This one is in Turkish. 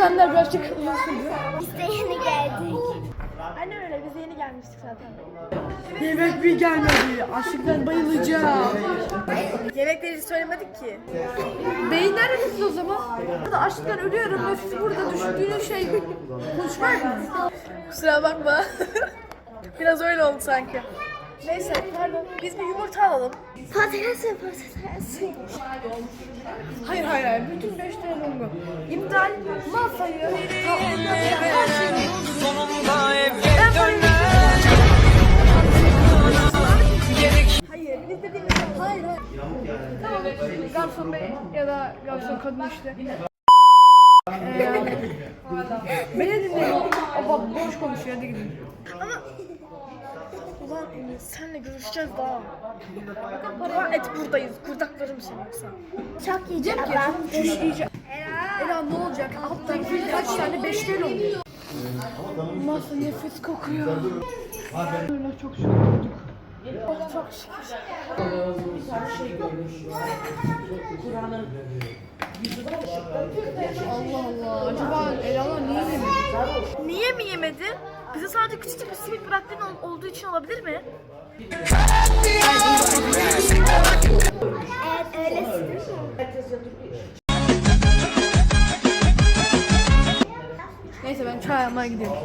Kuzenler birazcık uzun sürdü. Biz de yeni geldik. Anne öyle biz yeni gelmiştik zaten. Yemek bir gelmedi. Açlıktan bayılacağım. Yemekleri söylemedik ki. Beyin neredesiniz o zaman? Burada açlıktan ölüyorum ve siz burada düşündüğünüz şey konuşmak mı? Kusura bakma. Biraz öyle oldu sanki. Neyse. Biz bir yumurta alalım. Patates ve patates. Hayır hayır hayır. Bütün beş tane longu. İptal. Masayı. Sonunda evde Gerek Hayır, biz dediğimiz hayır hayır. Tamam, garson bey ya da garson kadın işte. Ee, beni dinleyin. O bak boş konuşuyor, hadi gidin. Ama Ulan senle görüşeceğiz daha. Ulan et buradayız. Kurdaklarım seni yoksa. Çok yiyeceğim Ki çok düşleyeceğim. Ela ne olacak? Altta kaç tane beşleri oluyor. Masa nefis kokuyor. Öyle çok şükür doyduk. Oh, çok şükür. Allah Allah. Acaba Ela'lar niye yemedi? Niye mi yemedi? Bize sadece küçücük bir simit bıraktığın ol- olduğu için olabilir mi? Eğer öylesin. Neyse ben çay almaya gidiyorum.